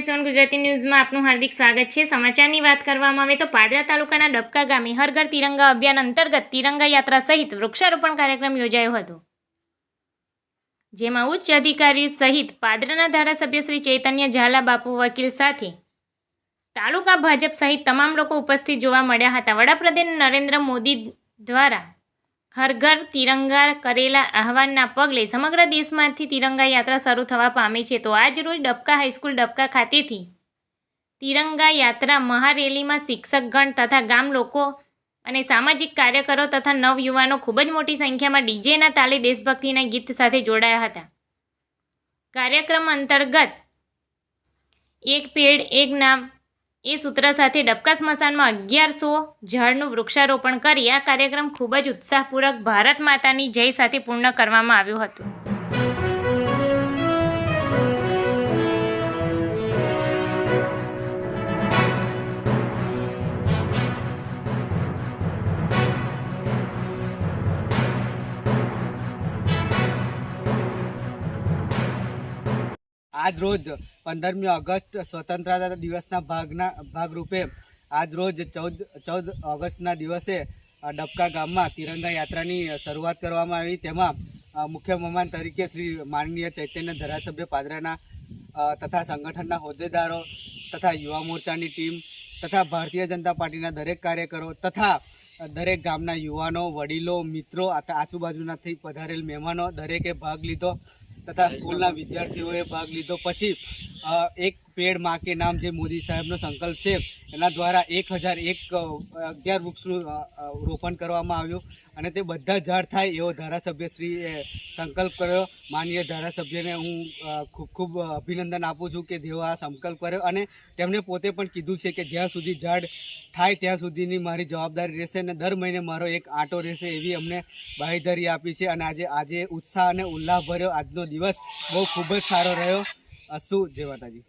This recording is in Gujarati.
નાઇન સેવન ગુજરાતી ન્યૂઝમાં આપનું હાર્દિક સ્વાગત છે. સમાચારની વાત કરવામાં આવે તો પાદરા તાલુકાના ડબકા ગામે હરઘર તિરંગા અભિયાન અંતર્ગત તિરંગા યાત્રા સહિત વૃક્ષારોપણ કાર્યક્રમ યોજાયો હતો. જેમાં ઉચ્ચ અધિકારી સહિત પાદરાના ધારાસભ્ય શ્રી ચૈતન્ય ઝાલા બાપુ વકીલ સાથે તાલુકા ભાજપ સહિત તમામ લોકો ઉપસ્થિત જોવા મળ્યા હતા. વડાપ્રધાન નરેન્દ્ર મોદી દ્વારા હર ઘર તિરંગા કરેલા આહવાનના પગલે સમગ્ર દેશમાંથી તિરંગા યાત્રા શરૂ થવા પામી છે. તો આજ રોજ ડબકા હાઈસ્કૂલ ડબકા ખાતેથી તિરંગા યાત્રા મહારેલીમાં શિક્ષકગણ તથા ગામ લોકો અને સામાજિક કાર્યકરો તથા નવયુવાનો ખૂબ જ મોટી સંખ્યામાં ડીજેના તાલે દેશભક્તિના ગીત સાથે જોડાયા હતા. કાર્યક્રમ અંતર્ગત એક પેડ, એક નામ એ સૂત્ર સાથે ડબકા સ્મશાનમાં અગિયારસો ઝાડનું વૃક્ષારોપણ કરી આ કાર્યક્રમ ખૂબ જ ઉત્સાહપૂર્વક ભારત માતાની જય સાથે પૂર્ણ કરવામાં આવ્યું હતું. આજ રોજ પંદરમી ઓગસ્ટ સ્વતંત્રતા દિવસના ભાગના ભાગરૂપે આજ રોજ ચૌદ ચૌદ ઓગસ્ટના દિવસે ડબકા ગામમાં તિરંગા યાત્રાની શરૂઆત કરવામાં આવી. તેમાં મુખ્ય મહેમાન તરીકે શ્રી માનનીય ચૈતન્ય ધારાસભ્ય પાદરાના તથા સંગઠનના હોદ્દેદારો તથા યુવા મોરચાની ટીમ તથા ભારતીય જનતા પાર્ટીના દરેક કાર્યકરો તથા દરેક ગામના યુવાનો, વડીલો, મિત્રો આજુબાજુનાથી પધારેલ મહેમાનો દરેકે ભાગ લીધો. તથા સ્કૂલના વિદ્યાર્થીઓએ ભાગ લીધો. પછી એક પેડમાં કે નામ જે મોદી સાહેબનો સંકલ્પ છે, એના દ્વારા એક હજાર એક અગિયાર વૃક્ષનું રોપણ કરવામાં આવ્યું અને તે બધા ઝાડ થાય એવો ધારાસભ્યશ્રીએ સંકલ્પ કર્યો. માનીય ધારાસભ્યને હું ખૂબ ખૂબ અભિનંદન આપું છું કે જેઓ આ સંકલ્પ કર્યો અને તેમણે પોતે પણ કીધું છે કે જ્યાં સુધી ઝાડ થાય ત્યાં સુધીની મારી જવાબદારી રહેશે અને દર મહિને મારો એક આંટો રહેશે એવી અમને બાહેધરી આપી છે. અને આજે આજે ઉત્સાહ અને ઉલ્લાહ ભર્યો. આજનો દિવસ બહુ ખૂબ જ સારો રહ્યો. અસ્તુ જય માતાજી?